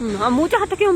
ਹੂੰ ਆ ਮੂੰਹ 'ਚ ਹੱਥ ਕਿਉਂ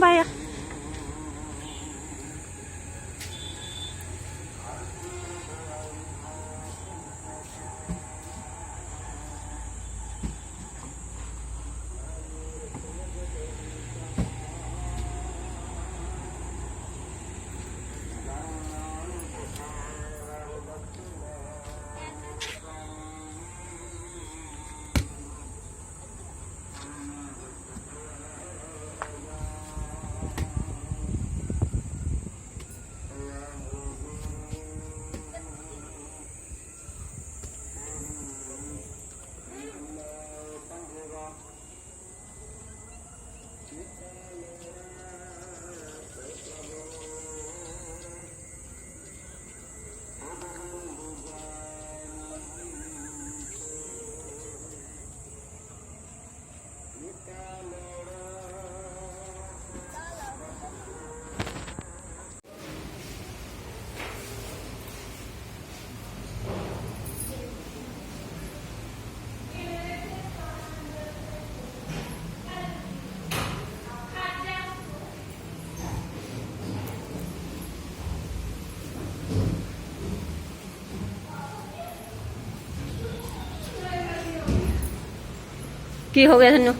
ਕੀ ਹੋ ਗਿਆ ਤੁਹਾਨੂੰ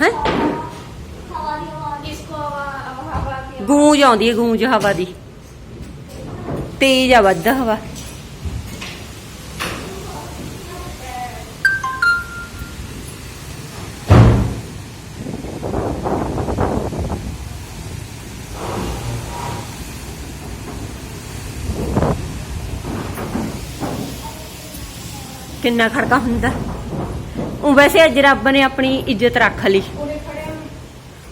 ਹੈ? ਗੂੰਜ ਆਉਂਦੀ ਹੈ ਗੂੰਜ ਹਵਾ ਦੀ। ਤੇਜ਼ ਆ, ਵੱਧ ਹਵਾ। ਕਿੰਨਾ ਖੜਕਾ ਹੁੰਦਾ। ਉਹ ਵੈਸੇ ਅੱਜ ਰੱਬ ਨੇ ਆਪਣੀ ਇੱਜ਼ਤ ਰੱਖ ਲਈ।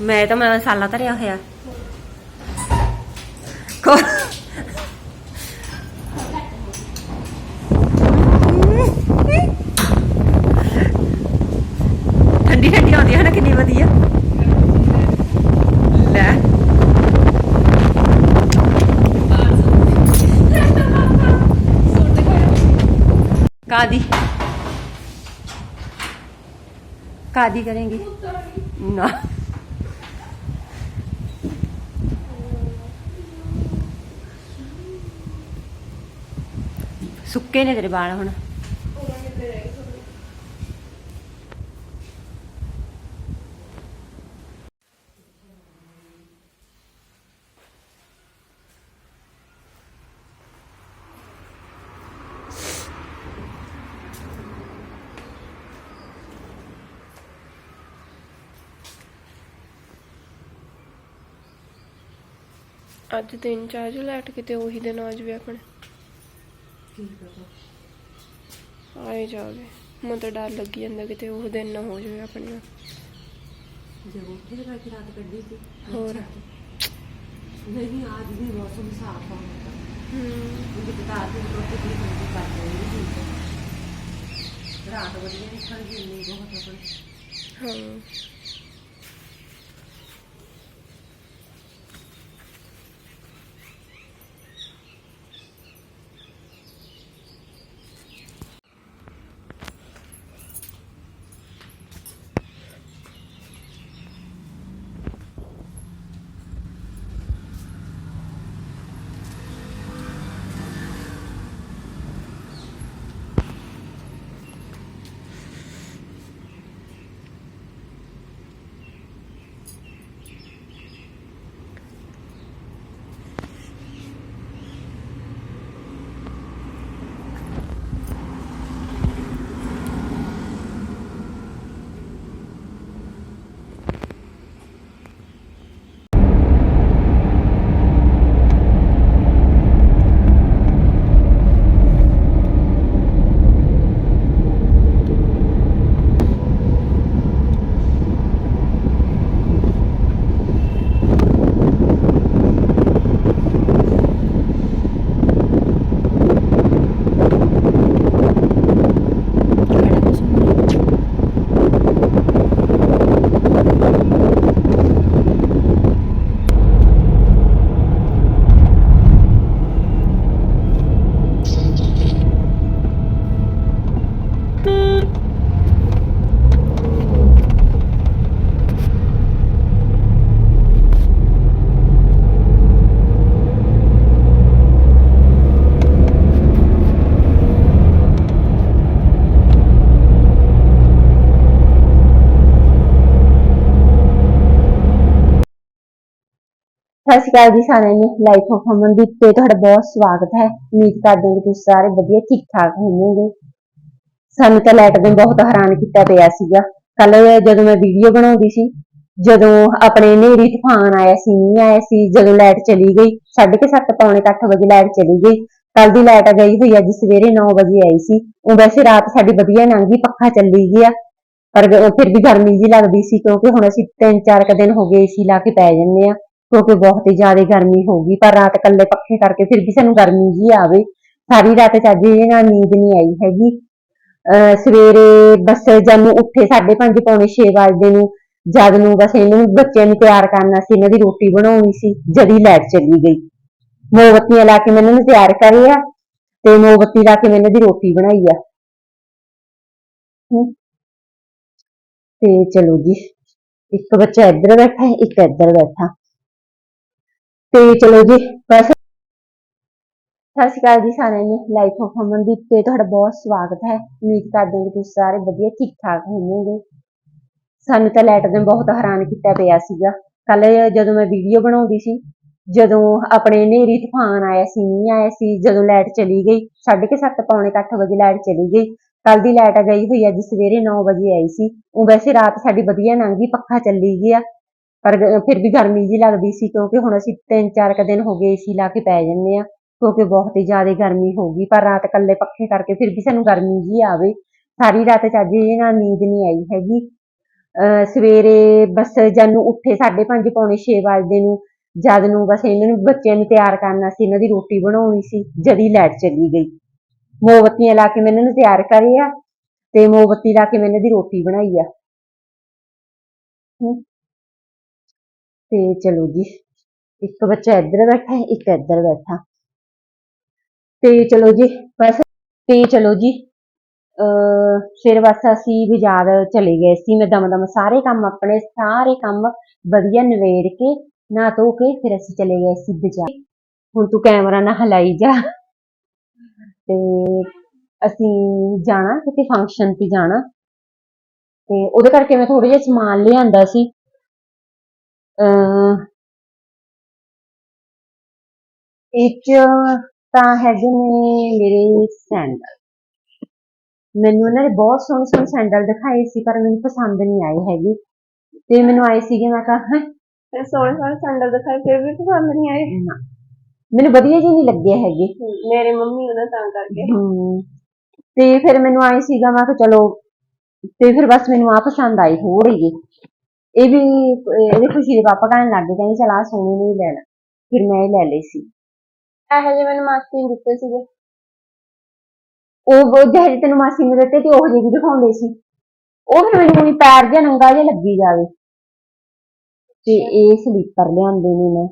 ਮੈਂ ਤਾਂ ਮੈਂ ਸਾਲਾ ਧਰਿਆ ਹੋਇਆ। ਕੋ- ਠੰਡੀ ਠੰਡੀ ਆਉਂਦੀ ਹੈ ਨਾ ਕਿੰਨੀ ਵਧੀਆ ਲੈ ਕਾਦੀ ਕਾਦੀ ਕरेंगे ਨਾ ਸੁੱਕੇ ਨੇ ਤੇਰੇ ਵਾਲ ਹੁਣ ਅੱਜ ਦਿਨ ਚਾਹ ਜੋ ਲੈਟ ਕਿਤੇ ਉਹੀ ਦਿਨ ਆ ਜਵੇ ਆਪਣੇ। ਆਏ ਜਾਵੇ। ਮੈਨੂੰ ਤਾਂ ਡਰ ਲੱਗੀ ਜਾਂਦਾ ਕਿਤੇ ਉਹ ਦਿਨ ਨਾ ਹੋ ਜਾਵੇ ਆਪਣੇ ਨਾਲ ਜਦੋਂ ਫਿਰ ਰਾਤ ਕੱਢੀ ਸੀ। ਹੋਰ। ਨਹੀਂ ਅੱਜ ਵੀ ਮੌਸਮ ਸਾਫ਼ ਆ ਹੂੰ। ਜਿੱਦ ਤਾਂ ਅੱਜ ਵੀ ਰੋਟੀ ਦੀ ਰਾਤ ਵਧੀਆ ਨਿਕਲ ਗਈ ਬਹੁਤ ਆਪਣੀ ਹਾਂ। ਸਤਿ ਸ਼੍ਰੀ ਅਕਾਲ ਜੀ ਸਾਰਿਆਂ ਨੂੰ। ਲਾਈਫ ਆਫ ਅਮਨਦੀਪ ਤੇ ਤੁਹਾਡਾ ਬਹੁਤ ਸਵਾਗਤ ਹੈ। ਉਮੀਦ ਕਰਦੇ ਹਾਂ ਕਿ ਤੁਸੀਂ ਸਾਰੇ ਵਧੀਆ ਠੀਕ ਠਾਕ ਹੋਵੋਗੇ। ਸਾਨੂੰ ਤਾਂ ਲਾਈਟ ਨੇ ਬਹੁਤ ਹੈਰਾਨ ਕੀਤਾ ਪਿਆ ਸੀਗਾ। ਕੱਲ ਜਦੋਂ ਮੈਂ ਵੀਡੀਓ ਬਣਾਉਂਦੀ ਸੀ, ਜਦੋਂ ਆਪਣੇ ਨੇਰੀ ਤੂਫਾਨ ਆਇਆ ਸੀ, ਮੀਂਹ ਆਇਆ ਸੀ, ਜਦੋਂ ਲਾਈਟ ਚਲੀ ਗਈ 7:30 ਪੌਣੇ ਕੁ ਅੱਠ ਵਜੇ ਲਾਈਟ ਚਲੀ ਗਈ। ਕੱਲ ਦੀ ਲਾਈਟ ਗਈ ਹੋਈ, ਅੱਜ ਸਵੇਰੇ 9 ਵਜੇ ਆਈ ਸੀ। ਉਹ ਵੈਸੇ ਰਾਤ ਸਾਡੀ ਵਧੀਆ ਲੰਘੀ ਪੱਖਾ ਚੱਲੀ ਗਿਆ। ਪਰ ਗ- ਫਿਰ ਵੀ ਗਰਮੀ ਜੀ ਲੱਗਦੀ ਸੀ, ਕਿਉਂਕਿ ਹੁਣ ਅਸੀਂ ਤਿੰਨ ਚਾਰ ਕੁ ਦਿਨ ਹੋ ਗਏ ਸੀ ਲਾ ਕੇ ਪੈ ਜੰਨੇ ਆ ਕਿਉਂਕਿ ਬਹੁਤ ਹੀ ਜ਼ਿਆਦਾ ਗਰਮੀ ਹੋ ਗਈ, ਪਰ ਰਾਤ ਕੱਲੇ ਪੱਖੇ ਕਰਕੇ ਫਿਰ ਵੀ ਸਾਨੂੰ ਗਰਮੀ ਜੀ ਆਵੇ। ਸਾਰੀ ਰਾਤ ਚੱਜ ਇਹਦੇ ਨਾਲ ਨੀਂਦ ਨਹੀਂ ਆਈ ਹੈਗੀ। ਅਹ ਸਵੇਰੇ ਬਸ ਜਦ ਨੂੰ ਉੱਠੇ 5:30 ਪੌਣੇ 6 ਵਜੇ ਨੂੰ, ਜਦ ਨੂੰ ਬਸ ਇਹਨਾਂ ਨੂੰ ਬੱਚਿਆਂ ਨੂੰ ਤਿਆਰ ਕਰਨਾ ਸੀ, ਇਹਨਾਂ ਦੀ ਰੋਟੀ ਬਣਾਉਣੀ ਸੀ, ਜਦੀ ਲਾਈਟ ਚਲੀ ਗਈ। ਮੋਮਬੱਤੀਆਂ ਲਾ ਕੇ ਮੈਨੂੰ ਨੂੰ ਤਿਆਰ ਕਰਿਆ ਤੇ ਮੋਮਬੱਤੀ ਲਾ ਕੇ ਮੈਂ ਇਹਨਾਂ ਦੀ ਰੋਟੀ ਬਣਾਈ ਆ। ਤੇ ਚਲੋ ਜੀ, ਇੱਕ ਬੱਚਾ ਇੱਧਰ ਬੈਠਾ ਹੈ ਇੱਕ ਇੱਧਰ ਬੈਠਾ। ਤੇ ਚਲੋ ਜੀ, ਬਸ। ਸਤਿ ਸ਼੍ਰੀ ਅਕਾਲ ਜੀ ਸਾਰਿਆਂ ਨੂੰ ਲਾਈਫ ਆਫ ਅਮਨਦੀਪ ਤੇ ਤੁਹਾਡਾ ਬਹੁਤ ਸਵਾਗਤ ਹੈ। ਉਮੀਦ ਕਰਦੇ ਹਾਂ ਕਿ ਤੁਸੀਂ ਸਾਰੇ ਵਧੀਆ ਠੀਕ ਠਾਕ ਹੋਵੋਗੇ। ਸਾਨੂੰ ਤਾਂ ਲਾਈਟ ਨੇ ਬਹੁਤ ਹੈਰਾਨ ਕੀਤਾ ਪਿਆ ਸੀਗਾ। ਕੱਲ ਜਦੋਂ ਮੈਂ ਵੀਡੀਓ ਬਣਾਉਂਦੀ ਸੀ, ਜਦੋਂ ਆਪਣੇ ਨੇਰੀ ਤੂਫਾਨ ਆਇਆ ਸੀ, ਮੀਂਹ ਆਇਆ ਸੀ, ਜਦੋਂ ਲਾਈਟ ਚਲੀ ਗਈ 7:30 ਪੌਣੇ ਕੁ ਅੱਠ ਵਜੇ ਲਾਈਟ ਚਲੀ ਗਈ। ਕੱਲ ਦੀ ਲਾਈਟ ਗਈ ਹੋਈ, ਅੱਜ ਸਵੇਰੇ 9 ਵਜੇ ਆਈ ਸੀ। ਉਹ ਵੈਸੇ ਰਾਤ ਸਾਡੀ ਵਧੀਆ ਲੰਘੀ ਪੱਖਾ ਚੱਲੀ ਗਿਆ। ਪਰ ਫਿਰ ਵੀ ਗਰਮੀ ਜੀ ਲੱਗਦੀ ਸੀ ਕਿਉਂਕਿ ਹੁਣ ਅਸੀਂ ਤਿੰਨ ਚਾਰ ਕੁ ਦਿਨ ਹੋ ਗਏ ਏਸੀ ਲਾ ਕੇ ਪੈ ਜੰਨੇ ਆ ਕਿਉਂਕਿ ਬਹੁਤ ਹੀ ਜ਼ਿਆਦਾ ਗਰਮੀ ਹੋ ਗਈ, ਪਰ ਰਾਤ ਕੱਲੇ ਪੱਖੇ ਕਰਕੇ ਫਿਰ ਵੀ ਸਾਨੂੰ ਗਰਮੀ ਜੀ ਆਵੇ। ਸਾਰੀ ਰਾਤ ਚੱਜ ਇਹਦੇ ਨਾਲ ਨੀਂਦ ਨਹੀਂ ਆਈ ਹੈਗੀ। ਅਹ ਸਵੇਰੇ ਬਸ ਜਦ ਨੂੰ ਉੱਠੇ 5:30 ਪੌਣੇ 6 ਵਜੇ ਨੂੰ, ਜਦ ਨੂੰ ਬਸ ਇਹਨਾਂ ਨੂੰ ਬੱਚਿਆਂ ਨੂੰ ਤਿਆਰ ਕਰਨਾ ਸੀ, ਇਹਨਾਂ ਦੀ ਰੋਟੀ ਬਣਾਉਣੀ ਸੀ, ਜਦੀ ਲਾਈਟ ਚਲੀ ਗਈ। ਮੋਮਬੱਤੀਆਂ ਲਾ ਕੇ ਮੈਂ ਇਹਨਾਂ ਨੂੰ ਤਿਆਰ ਕਰਿਆ ਤੇ ਮੋਮਬੱਤੀ ਲਾ ਕੇ ਮੈਂ ਇਹਨਾਂ ਦੀ ਰੋਟੀ ਬਣਾਈ ਆ। ਤੇ ਚਲੋ ਜੀ, ਇੱਕ ਬੱਚਾ ਇੱਧਰ ਬੈਠਾ ਹੈ ਇੱਕ ਇੱਧਰ ਬੈਠਾ। ਤੇ ਚਲੋ ਜੀ, ਬਸ, ਤੇ ਚਲੋ ਜੀ, ਅਹ, ਫਿਰ ਬਸ ਅਸੀਂ ਬਾਜ਼ਾਰ ਚਲੇ ਗਏ ਸੀ। ਮੈਂ ਦਮ ਦਮ ਸਾਰੇ ਕੰਮ ਆਪਣੇ, ਸਾਰੇ ਕੰਮ ਵਧੀਆ ਨਵੇੜ ਕੇ, ਨਾ ਧੋ ਕੇ, ਫਿਰ ਅਸੀਂ ਚਲੇ ਗਏ ਸੀ ਬਾਜ਼ਾਰ। ਹੁਣ ਤੂੰ ਕੈਮਰਾ ਨਾ ਹਲਾਈ ਜਾ। ਤੇ ਅਸੀਂ ਜਾਣਾ, ਕਿਤੇ ਫੰਕਸ਼ਨ ਤੇ ਜਾਣਾ। ਤੇ ਉਹਦੇ ਕਰਕੇ ਮੈਂ ਥੋੜਾ ਜਿਹਾ ਸਮਾਨ ਲਿਆਂਦਾ ਸੀ। ਇਹ 'ਚ ਤਾਂ ਹੈਗੇ ਨੇ ਮੇਰੇ ਸੈਂਡਲ। ਮੈਨੂੰ ਉਹਨਾਂ ਨੇ ਬਹੁਤ ਸੋਹਣੇ ਸੋਹਣੇ ਸੈਂਡਲ ਦਿਖਾਏ ਸੀ ਪਰ ਮੈਨੂੰ ਪਸੰਦ ਨਹੀਂ ਆਏ ਹੈਗੇ। ਤੇ ਮੈਨੂੰ ਆਏ ਸੀਗੇ ਮੈਂ ਕਿਹਾ ਹੈਂ, ਤੇ ਸੋਹਣੇ ਸੋਹਣੇ ਸੈਂਡਲ ਦਿਖਾਏ ਫਿਰ ਵੀ ਪਸੰਦ ਨਹੀਂ ਆਏ। ਮੈਨੂੰ ਵਧੀਆ ਜਿਹੇ ਨਹੀਂ ਲੱਗੇ ਹੈਗੇ। ਮੇਰੇ ਮੰਮੀ ਉਹਨਾਂ ਤਾਂ ਕਰਕੇ। ਤੇ ਫਿਰ ਮੈਨੂੰ ਆਏ ਸੀਗਾ ਮੈਂ ਕਿਹਾ ਚਲੋ। ਤੇ ਫਿਰ ਬਸ ਮੈਨੂੰ ਆ ਪਸੰਦ ਆਈ ਥੋੜੀ ਜਿਹੀ ਇਹ ਵੀ ਇਹਦੇ ਖੁਸ਼ੀ ਦੇ ਪਾਪਾ ਕਹਿਣ ਲੱਗ ਗਏ ਕਹਿੰਦੇ ਚਲ ਆ ਸੋਹਣੇ ਨਹੀਂ ਲੈਣਾ। ਫਿਰ ਮੈਂ ਇਹ ਲੈ ਲਈ ਸੀ। ਇਹੋ ਜਿਹੇ ਮੈਨੂੰ ਮਾਸੀ ਨੇ ਦਿੱਤੇ ਸੀਗੇ। ਉਹ ਉਹ ਜਿਹੇ ਤੈਨੂੰ ਮਾਸੀ ਨੇ ਦਿੱਤੇ ਤੇ ਉਹ ਜਿਹੇ ਵੀ ਦਿਖਾਉਂਦੇ ਸੀ। ਉਹ ਫਿਰ ਮੈਨੂੰ ਵੀ ਪੈਰ ਜਿਹਾ ਨੰਗਾ ਜਿਹਾ ਲੱਗੀ ਜਾਵੇ। ਤੇ ਇਹ ਸਲੀਪਰ ਲਿਆਂਦੇ ਨੇ ਮੈਂ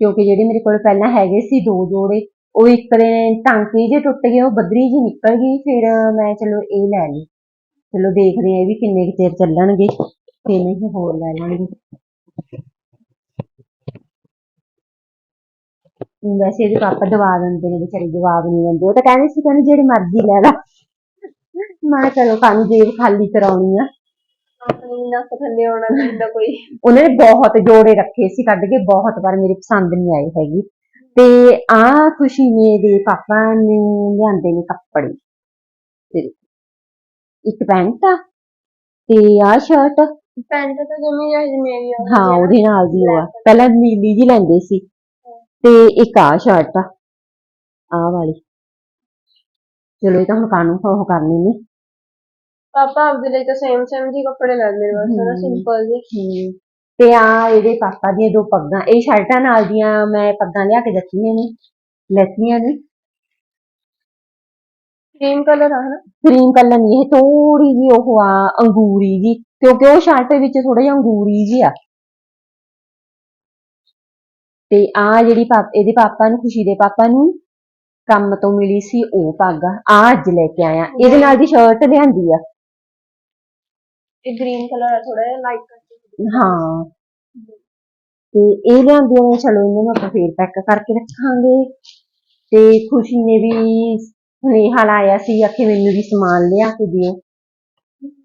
ਕਿਉਂਕਿ ਜਿਹੜੇ ਮੇਰੇ ਕੋਲ ਪਹਿਲਾਂ ਹੈਗੇ ਸੀ ਦੋ ਜੋੜੇ ਉਹ ਇੱਕ ਦੇ ਟਾਂਕੇ ਜੇ ਟੁੱਟ ਗਏ ਉਹ ਬੱਦਰੀ ਜੀ ਨਿਕਲ ਗਈ ਫਿਰ ਮੈਂ ਚਲੋ ਇਹ ਲੈ ਲਈ। ਚਲੋ ਦੇਖਦੇ ਆ ਇਹ ਵੀ ਕਿੰਨੇ ਕੁ ਚਿਰ ਚੱਲਣਗੇ। ਤੇ ਨਹੀਂ ਹੋਰ ਲੈ ਲਾਂਗੇ? ਵੈਸੇ ਇਹਦੇ ਪਾਪਾ ਦਵਾ ਦਿੰਦੇ ਨੇ ਵਿਚਾਰੇ ਜਵਾਬ ਨਹੀਂ ਦਿੰਦੇ। ਉਹ ਤਾਂ ਕਹਿੰਦੇ ਸੀ ਕਹਿੰਦੇ ਜਿਹੜੀ ਮਰਜ਼ੀ ਲੈ ਲਾ। ਮੈਂ ਚਲੋ ਕੰਨ ਜੇਬ ਖਾਲੀ ਕਰਾਉਣੀ ਆ। ਆਪਣੀ ਨੱਕ ਥੱਲੇ ਆਉਣਾ ਚਾਹੀਦਾ ਕੋਈ ਉਹਨਾਂ ਨੇ ਬਹੁਤ ਜੋੜੇ ਰੱਖੇ ਸੀ ਕੱਢ ਕੇ ਬਹੁਤ ਪਰ ਮੇਰੇ ਪਸੰਦ ਨਹੀਂ ਆਏ ਹੈਗੀ। ਤੇ ਆ ਖੁਸ਼ੀ ਨੇ ਦੇ ਪਾਪਾ ਨੇ ਲਿਆਂਦੇ ਨੇ ਕੱਪੜੇ। ਤੇ ਇੱਕ ਪੈਂਟ ਆ ਤੇ ਆ। ਸ਼ਰਟ ਪੈਂਟ ਤਾਂ ਜਮੀ ਜਿਹੀ ਮੇਰੀ ਆ ਹਾਂ ਉਹਦੇ ਨਾਲ ਦੀ ਉਹ ਆ ਪਹਿਲਾਂ ਨੀਲੀ ਜੀ ਲੈਂਦੇ ਸੀ। ਤੇ ਇੱਕ ਆ ਸ਼ਰਟ ਆ। ਆ ਵਾਲੀ। ਚਲੋ ਇਹ ਤਾਂ ਹੁਣ ਕਾਨੂੰ ਉਹ ਕਰਨੇ ਨੇ। ਪਾਪਾ ਆਪਦੇ ਲਈ ਤਾਂ ਸੇਮ ਸੇਮ ਜੀ ਕੱਪੜੇ ਲੈਂਦੇ ਨੇ ਬਸ ਨਾ। ਸਿੰਪਲ ਜੀ ਤੇ ਆ ਇਹਦੇ ਪਾਪਾ ਦੀਆਂ ਦੋ ਪੱਗਾਂ। ਇਹ ਸ਼ਰਟਾਂ ਨਾਲ ਦੀਆਂ ਮੈਂ ਪੱਗਾਂ ਲਿਆ ਕੇ ਦਿੱਤੀਆਂ ਨੇ। ਲੈਤੀਆਂ ਨੇ। ਕਰੀਮ ਕਲਰ ਆ ਹਨਾ? ਕਰੀਮ ਕਲਰ ਨਹੀਂ ਇਹ ਥੋੜੀ ਜੀ ਉਹ ਆ ਅੰਗੂਰੀ ਜੀ ਕਿਉਂਕਿ ਉਹ ਸ਼ਰਟ ਦੇ ਵਿੱਚ ਥੋੜਾ ਜਿਹਾ ਅੰਗੂਰੀ ਜੀ ਆ। ਤੇ ਆ ਜਿਹੜੀ ਪਾਪ ਇਹਦੇ ਪਾਪਾ ਨੂੰ ਖੁਸ਼ੀ ਦੇ ਪਾਪਾ ਨੂੰ ਕੰਮ ਤੋਂ ਮਿਲੀ ਸੀ ਉਹ ਪੱਗ। ਆ ਅੱਜ ਲੈ ਕੇ ਆਇਆ। ਇਹਦੇ ਨਾਲ ਦੀ ਸ਼ਰਟ ਲਿਆਂਦੀ ਆ। ਇਹ ਗ੍ਰੀਨ ਕਲਰ ਆ ਥੋੜਾ ਜਿਹਾ ਲਾਈਟ ਕਰਕੇ ਹਾਂ। ਤੇ ਇਹ ਲਿਆਂਦੀਆਂ ਨੇ ਚਲੋ ਇਹਨਾਂ ਨੂੰ ਆਪਾਂ ਫੇਰ ਪੈਕ ਕਰਕੇ ਰੱਖਾਂਗੇ। ਤੇ ਖੁਸ਼ੀ ਨੇ ਵੀ ਸੁਨੇਹਾ ਲਾਇਆ ਸੀ, ਆਖੇ ਮੈਨੂੰ ਵੀ ਸਮਾਨ ਲਿਆ ਕੇ ਦਿਓ।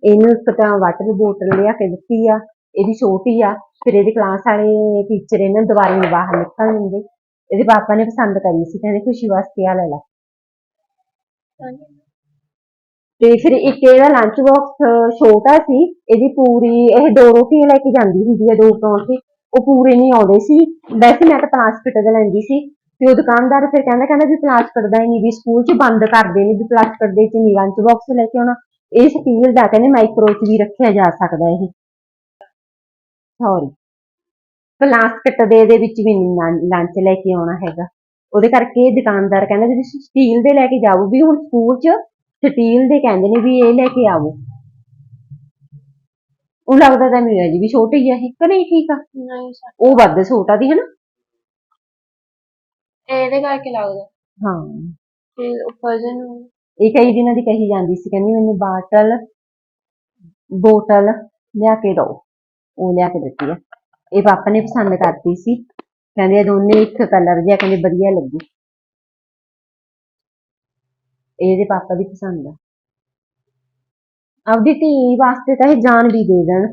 ਇਹਨੂੰ ਤਾਂ ਵਾਟਰ ਬੋਤਲ ਲਿਆ ਕੇ ਦਿੱਤੀ ਆ, ਇਹਦੀ ਛੋਟੀ ਆ, ਫਿਰ ਇਹਦੇ ਕਲਾਸ ਵਾਲੇ ਟੀਚਰ ਇਹਨਾਂ ਨੂੰ ਬਾਹਰ ਨਿਕਲਣ ਦਿੰਦੇ ਇਹਦੇ ਪਾਪਾ ਨੇ ਪਸੰਦ ਕਰੀ ਸੀ, ਕਹਿੰਦੇ ਖੁਸ਼ੀ ਵਾਸਤੇ ਆ ਲੈ ਲਾ। ਤੇ ਫਿਰ ਇੱਕ ਇਹਦਾ ਲੰਚ ਬਾਕਸ ਛੋਟਾ ਸੀ, ਇਹਦੀ ਪੂਰੀ, ਇਹ ਦੋ ਰੋਟੀਆਂ ਲੈ ਕੇ ਜਾਂਦੀ ਹੁੰਦੀ ਹੈ ਦੋ ਪਰੌਂਠੇ। ਉਹ ਪੂਰੇ ਨਹੀਂ ਆਉਂਦੇ ਸੀ। ਵੈਸੇ ਮੈਂ ਤਾਂ ਪਲਾਸਟਿਕ ਦੇ ਲੈਂਦੀ ਸੀ ਤੇ ਉਹ ਦੁਕਾਨਦਾਰ ਫਿਰ ਕਹਿੰਦਾ ਕਹਿੰਦਾ ਵੀ ਪਲਾਸਟਿਕ ਦਾ ਹੀ ਨਹੀਂ ਵੀ ਸਕੂਲ 'ਚ ਬੰਦ ਕਰਦੇ ਨੇ ਵੀ ਪਲਾਸਟਿਕ ਦੇ 'ਚ ਨਹੀਂ ਲੰਚ ਬਾਕਸ ਲੈ ਕੇ ਆਉਣਾ। ਇਹ ਸਟੀਲ ਦਾ ਕਹਿੰਦੇ ਮਾਈਕਰੋ 'ਚ ਵੀ ਰੱਖਿਆ ਜਾ ਸਕਦਾ ਇਹ। ਸੌਰੀ ਪਲਾਸਟਿਕ ਦੇ ਦੇ ਵਿੱਚ ਵੀ ਨਹੀਂ ਲੰਚ ਲੈ ਕੇ ਆਉਣਾ ਹੈਗਾ। ਉਹਦੇ ਕਰਕੇ ਦੁਕਾਨਦਾਰ ਕਹਿੰਦਾ ਵੀ ਸਟੀਲ ਦੇ ਲੈ ਕੇ ਜਾਓ ਵੀ ਹੁਣ ਸਕੂਲ 'ਚ ਸਟੀਲ ਦੇ ਕਹਿੰਦੇ ਨੇ ਵੀ ਇਹ ਲੈ ਕੇ ਆਵੋ ਉਹ ਲੱਗਦਾ ਤਾਂ ਮੇਰਾ ਜੀ ਵੀ ਛੋਟੀ ਹੀ ਇਹ ਕਿ ਨਹੀਂ ਠੀਕ ਆ? ਨਹੀਂ ਸਰ। ਉਹ ਵੱਧ ਛੋਟਾ ਦੀ ਹੈ ਨਾ? ਇਹਦੇ ਕਰਕੇ ਲੱਗਦਾ। ਹਾਂ। ਤੇ ਉੱਪਰ ਜਨ ਇਹ ਕਈ ਦਿਨਾਂ ਦੀ ਕਹੀ ਜਾਂਦੀ ਸੀ ਕਹਿੰਦੀ ਮੈਨੂੰ ਬਾਟਲ ਬੋਤਲ ਲਿਆ ਕੇ ਦਿਓ ਉਹ ਲਿਆ ਕੇ ਦਿੱਤੀ ਆ। ਇਹ ਪਾਪਾ ਨੇ ਪਸੰਦ ਕਰਤੀ ਸੀ। ਕਹਿੰਦੇ ਇਹ ਦੋਨੇ ਇੱਕ ਕਲਰ ਜਿਹਾ ਕਹਿੰਦੇ ਵਧੀਆ ਲੱਗੀ। ਇਹਦੇ ਪਾਪਾ ਦੀ ਪਸੰਦ ਆ। ਆਪਦੀ ਧੀ ਵਾਸਤੇ ਤਾਂ ਇਹ ਜਾਨ ਵੀ ਦੇ ਦੇਣ।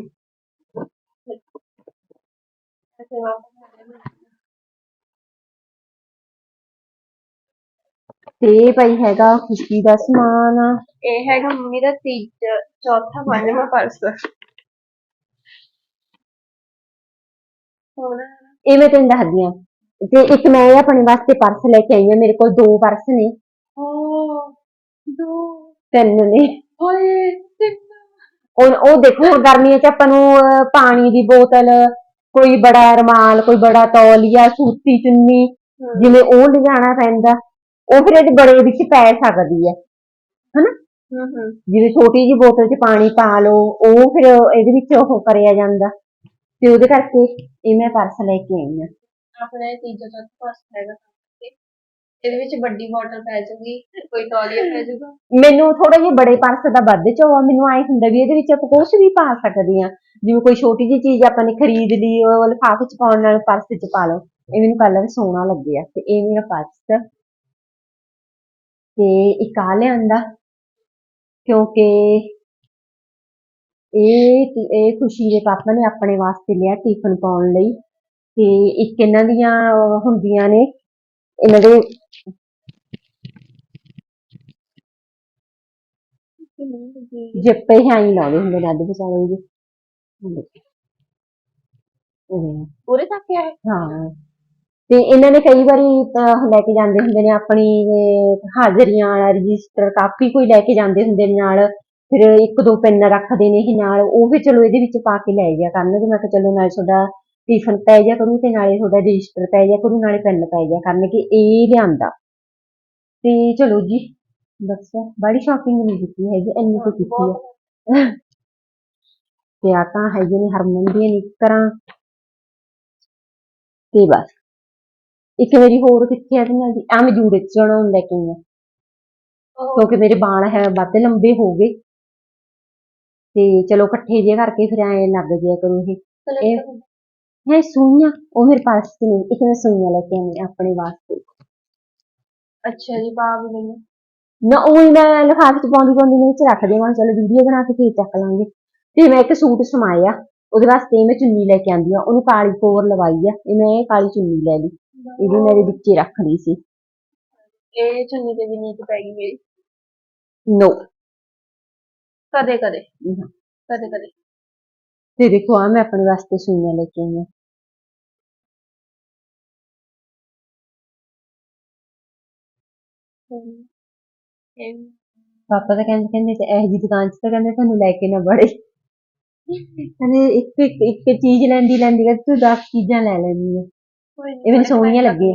ਤੇ ਇਹ ਭਾਈ ਹੈਗਾ ਖੁਸ਼ੀ ਦਾ ਸਮਾਨ। ਇਹ ਹੈਗਾ ਮੰਮੀ ਦਾ ਤੀਜਾ ਚੌਥਾ ਪੰਜਵਾਂ ਪਰਸ ਇਹ ਮੈਂ ਤੈਨੂੰ ਦੱਸਦੀ ਆ ਤੇ ਇੱਕ ਮੈਂ ਇਹ ਆਪਣੇ ਵਾਸਤੇ ਪਰਸ ਲੈ ਕੇ ਆਈ ਆ ਮੇਰੇ ਕੋਲ ਦੋ ਪਰਸ ਨੇ। ਉਹ ਦੋ। ਤਿੰਨ ਨੇ। ਓਏ ਤਿੰਨ। ਉਹ ਉਹ ਦੇਖੋ ਗਰਮੀਆਂ ਚ ਆਪਾਂ ਨੂੰ ਪਾਣੀ ਦੀ ਬੋਤਲ ਕੋਈ ਬੜਾ ਰਮਾਲ ਕੋਈ ਬੜਾ ਤੌਲੀਆ ਸੂਤੀ ਚੁੰਨੀ ਜਿਵੇਂ ਉਹ ਲਿਜਾਣਾ ਪੈਂਦਾ। ਉਹ ਫਿਰ ਇਹਦੇ ਬੜੇ ਵਿੱਚ ਪੈ ਸਕਦੀ ਹੈ। ਹਨਾ? ਹੂੰ ਹੂੰ ਜਿਵੇਂ ਛੋਟੀ ਜਿਹੀ ਬੋਤਲ 'ਚ ਪਾਣੀ ਪਾ ਲਓ ਉਹ ਫਿਰ ਇਹਦੇ ਵਿੱਚ ਉਹ ਕਰਿਆ ਜਾਂਦਾ। ਤੇ ਉਹਦੇ ਕਰਕੇ ਇਹ ਮੈਂ ਪਰਸ ਲੈ ਕੇ ਆਈ ਆ ਆਪਣਾ ਇਹ ਤੀਜਾ ਚੌਥਾ ਪਰਸ ਹੈਗਾ। ਇਹਦੇ ਵਿੱਚ ਵੱਡੀ ਬੋਟਲ ਪੈ ਜਾਊਗੀ ਕੋਈ ਤੌਲੀਆ ਪੈ ਜਾਊਗਾ ਮੈਨੂੰ ਥੋੜਾ ਜਿਹਾ ਬੜੇ ਪਰਸ ਦਾ ਵੱਧ ਚਾਅ ਆ। ਮੈਨੂੰ ਐ ਹੁੰਦਾ ਵੀ ਇਹਦੇ ਵਿੱਚ ਆਪਾਂ ਕੁਝ ਵੀ ਪਾ ਸਕਦੇ ਆ ਜਿਵੇਂ ਕੋਈ ਛੋਟੀ ਜਿਹੀ ਚੀਜ਼ ਆਪਾਂ ਨੇ ਖਰੀਦ ਲਈ ਉਹ ਲਿਫਾਫੇ 'ਚ ਪਾਉਣ ਨਾਲ ਪਰਸ 'ਚ ਪਾ ਲਓ। ਇਹ ਮੈਨੂੰ ਕਲਰ ਸੋਹਣਾ ਲੱਗਿਆ ਤੇ ਇਹ ਮੇਰਾ ਪਰਸ ਤੇ ਇੱਕ ਆ ਲਿਆਂਦਾ। ਕਿਉਂਕਿ ਇਹ ਇਹ ਖੁਸ਼ੀ ਦੇ ਪਾਪਾ ਨੇ ਆਪਣੇ ਵਾਸਤੇ ਲਿਆ ਟਿਫਨ ਪਾਉਣ ਲਈ। ਤੇ ਇੱਕ ਇਹਨਾਂ ਦੀਆਂ ਹੁੰਦੀਆਂ ਨੇ ਇਹਨਾਂ ਦੇ ਜਿੱਪੇ ਹੈ ਹੀ ਲਾਉਂਦੇ ਹੁੰਦੇ ਨੇ ਅੱਧ ਵਿਚਾਲੇ। ਜੀ ਪੂਰੇ ਤੱਕ ਹੈ ਹਾਂ। ਤੇ ਇਹਨਾਂ ਨੇ ਕਈ ਵਾਰੀ ਲੈ ਕੇ ਜਾਂਦੇ ਹੁੰਦੇ ਨੇ ਆਪਣੀ ਹਾਜ਼ਰੀਆਂ ਰਜਿਸਟਰ ਕਾਪੀ ਕੋਈ ਲੈ ਕੇ ਜਾਂਦੇ ਹੁੰਦੇ ਨੇ ਨਾਲ, ਫਿਰ ਇੱਕ ਦੋ ਪੈਨ ਰੱਖਦੇ ਨੇ ਇਹ ਨਾਲ, ਉਹ ਵੀ ਚਲੋ ਇਹਦੇ ਵਿੱਚ ਪਾ ਕੇ ਲੈ ਜਾ ਕਰਨਗੇ ਮੈਂ ਕਿਹਾ ਚਲੋ ਨਾਲ ਤੁਹਾਡਾ ਟਿਫਨ ਪੈ ਜਾ ਕਰੂ ਤੇ ਨਾਲੇ ਤੁਹਾਡਾ ਰਜਿਸਟਰ ਪੈ ਜਾ ਕਰੂ, ਨਾਲੇ ਪੈਨ ਪੈ ਜਾ ਕਰਨਗੇ ਇਹ ਲਿਆਂਦਾ। ਤੇ ਚਲੋ ਜੀ ਬਸ ਬੜੀ ਸ਼ਾਪਿੰਗ ਨਹੀਂ ਕੀਤੀ ਹੈਗੀ, ਇੰਨੀ ਕੁ ਕੀਤੀ ਹੈ। ਤੇ ਆ ਤਾਂ ਹੈਗੇ ਨੇ ਹਰਮਨ ਦੀਆਂ ਨਿੱਕਰਾਂ। ਤੇ ਬਸ। ਇੱਕ ਮੇਰੀ ਹੋਰ ਕਿੱਥੇ ਆ ਇਹਦੇ ਨਾਲ ਦੀ ਆ ਮੈਂ ਜੂੜੇ ਚ ਚੜਾਉਣ ਲੈ ਕੇ ਆਈ ਹਾਂ। ਕਿਉਂਕਿ ਮੇਰੇ ਬਾਲ ਹੈ ਵੱਧ ਲੰਬੇ ਹੋ ਗਏ। ਤੇ ਚਲੋ ਇਕੱਠੇ ਜੇ ਕਰਕੇ ਫਿਰ ਐ ਲੱਗ ਜਿਆ ਕਰੂ ਇਹ। ਇਹ ਹੈ ਸੂਈਆਂ ਉਹ ਮੇਰੇ ਪਾਸ ਚ ਨਹੀਂ ਇੱਕ ਮੈਂ ਸੂਈਆਂ ਲੈ ਕੇ ਆਈ ਆਪਣੇ ਵਾਸਤੇ। ਅੱਛਾ ਜੀ ਪਾ ਵੀ ਨਾ ਉਹ ਹੀ ਮੈਂ ਲਿਫਾਫੇ ਚ ਪਾਉਂਦੀ ਪਾਉਂਦੀ ਨੇ ਵਿੱਚ ਰੱਖ ਦੇਵਾਂ ਚਲੋ ਵੀਡੀਓ ਬਣਾ ਕੇ ਫੇਰ ਚੱਕ ਲਾਂਗੇ। ਤੇ ਮੈਂ ਇੱਕ ਸੂਟ ਸਮਾਇਆ ਉਹਦੇ ਵਾਸਤੇ ਮੈਂ ਚੁੰਨੀ ਲੈ ਕੇ ਆਂਦੀ ਆ ਉਹਨੂੰ ਕਾਲੀ ਕੋਰ ਲਵਾਈ ਆ ਇਹ ਮੈਂ ਇਹ ਕਾਲੀ ਚੁੰਨੀ ਲੈ ਲਈ। ਇਹਦੀ ਮੇਰੇ ਵਿੱਚੇ ਰੱਖ ਲਈ ਸੀ। ਇਹ ਚੁੰਨੀ ਤੇ ਵੀ ਨੀਤ ਪੈ ਗਈ ਮੇਰੀ। ਨੋ। ਕਦੇ ਕਦੇ। ਕਦੇ ਕਦੇ। ਤੇ ਦੇਖੋ ਆ ਮੈਂ ਆਪਣੇ ਵਾਸਤੇ ਸੂਈਆਂ ਲੈ ਕੇ ਆਈ ਇਹ ਪਾਪਾ ਤਾਂ ਕਹਿੰਦੇ ਕਹਿੰਦੇ ਤੇ ਇਹ ਜੀ ਦੁਕਾਨ 'ਚ ਤਾਂ ਕਹਿੰਦੇ ਤੁਹਾਨੂੰ ਲੈ ਕੇ ਨਾ ਬੜੇ ਕਹਿੰਦੇ ਇੱਕ ਇੱਕ ਇੱਕ ਚੀਜ਼ ਲੈਂਦੀ ਲੈਂਦੀ ਕਹਿੰਦੇ ਤੂੰ 10 ਚੀਜ਼ਾਂ ਲੈ ਲੈਂਦੀ ਆ। ਕੋਈ ਇਹ ਮੈਨੂੰ ਸੋਹਣੀਆਂ ਲੱਗੀਆਂ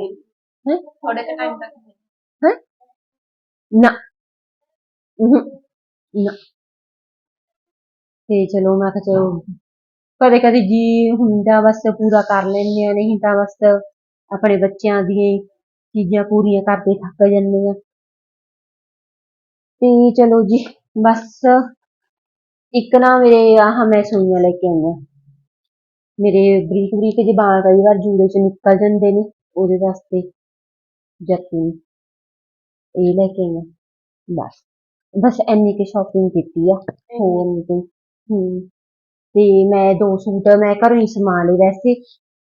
ਹੈਂ? ਥੋੜੇ ਕੁ ਟਾਈਮ ਤੱਕ ਹੈਂ? ਨਾ। ਨਾ। ਤੇ ਚਲੋ ਮੈਂ ਕਿਹਾ ਚਲੋ ਕਦੇ ਕਦੇ ਜੀ ਹੁੰਦਾ ਬਸ ਪੂਰਾ ਕਰ ਲੈਂਦੇ ਆ ਨਹੀਂ ਤਾਂ ਬਸ ਆਪਣੇ ਬੱਚਿਆਂ ਦੀਆਂ ਚੀਜ਼ਾਂ ਪੂਰੀਆਂ ਕਰਦੇ ਥੱਕ ਜਾਂਦੇ ਆ ਤੇ ਚਲੋ ਜੀ ਬਸ ਇੱਕ ਨਾ ਮੇਰੇ ਆਹ ਮੈਂ ਸੂਈਆਂ ਲੈ ਕੇ ਆਈ ਆ ਮੇਰੇ ਬਰੀਕ ਬਰੀਕ ਜਿਹੇ ਵਾਲ ਕਈ ਵਾਰ ਜੂੜੇ ਚ ਨਿਕਲ ਜਾਂਦੇ ਨੇ, ਉਹਦੇ ਵਾਸਤੇ ਜੱਤੀ ਇਹ ਲੈ ਕੇ ਆਈ ਬਸ ਬਸ ਇੰਨੀ ਕੁ ਸ਼ਾਪਿੰਗ ਕੀਤੀ ਆ, ਹੋਰ ਨਹੀਂ ਕੋਈ। ਹੂੰ, ਤੇ ਮੈਂ ਦੋ ਸੂਟ, ਮੈਂ ਘਰੋਂ ਹੀ ਸਮਾ ਲਏ ਵੈਸੇ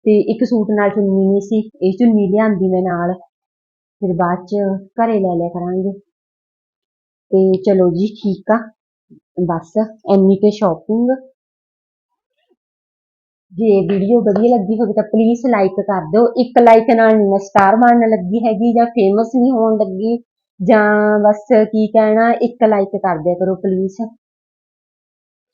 ਤੇ ਇੱਕ ਸੂਟ ਨਾਲ ਚੁੰਨੀ ਨਹੀਂ ਸੀ, ਇਹ ਚੁੰਨੀ ਲਿਆਂਦੀ ਮੈਂ ਨਾਲ। ਫਿਰ ਬਾਅਦ ਚ ਘਰੇ ਲੈ ਲਿਆ ਕਰਾਂਗੇ। ਤੇ ਚਲੋ ਜੀ, ਠੀਕ ਆ। ਬਸ, ਇੰਨੀ ਕੁ ਸ਼ਾਪਿੰਗ ਜੇ ਵੀਡੀਓ ਵਧੀਆ ਲੱਗੀ ਹੋਵੇ ਤਾਂ ਪਲੀਜ਼ ਲਾਈਕ ਕਰ ਦਿਓ। ਇੱਕ ਲਾਈਕ ਨਾਲ ਨਹੀਂ ਮੈਂ ਸਟਾਰ ਬਣਨ ਲੱਗੀ ਹੈਗੀ ਜਾਂ ਫੇਮਸ ਨਹੀਂ ਹੋਣ ਲੱਗੀ ਜਾਂ ਬਸ ਕੀ ਕਹਿਣਾ, ਇੱਕ ਲਾਈਕ ਕਰ ਦਿਆ ਕਰੋ ਪਲੀਜ਼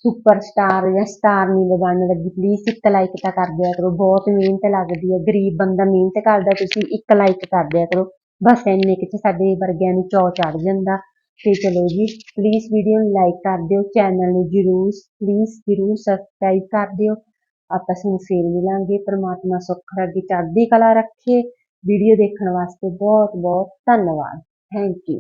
ਸੁਪਰਸਟਾਰ ਜਾਂ ਸਟਾਰ ਨਹੀਂ ਬਣਨ ਲੱਗੀ ਪਲੀਜ਼ ਇੱਕ ਲਾਈਕ ਤਾਂ ਕਰ ਦਿਆ ਕਰੋ। ਬਹੁਤ ਮਿਹਨਤ ਲੱਗਦੀ ਹੈ, ਗਰੀਬ ਬੰਦਾ ਮਿਹਨਤ ਕਰਦਾ, ਤੁਸੀਂ ਇੱਕ ਲਾਈਕ ਕਰ ਦਿਆ ਕਰੋ। ਬਸ ਇੰਨੇ ਕੁ ਚ ਸਾਡੇ ਵਰਗਿਆਂ ਨੂੰ ਚੌ ਚੜ ਜਾਂਦਾ। ਤੇ ਚਲੋ ਜੀ ਪਲੀਜ਼ ਵੀਡੀਓ ਨੂੰ ਲਾਈਕ ਕਰ ਦਿਓ ਚੈਨਲ ਨੂੰ ਜਰੂਰ ਪਲੀਜ਼ ਜਰੂਰ ਸਬਸਕ੍ਰਾਈਬ ਕਰ ਦਿਓ। ਆਪਾਂ ਸਾਨੂੰ ਫੇਰ ਮਿਲਾਂਗੇ, ਪ੍ਰਮਾਤਮਾ ਸੁੱਖ ਰੱਖੇ ਚੜ੍ਹਦੀ ਕਲਾ ਰੱਖੇ। ਵੀਡੀਓ ਦੇਖਣ ਵਾਸਤੇ ਬਹੁਤ ਬਹੁਤ ਧੰਨਵਾਦ। Thank you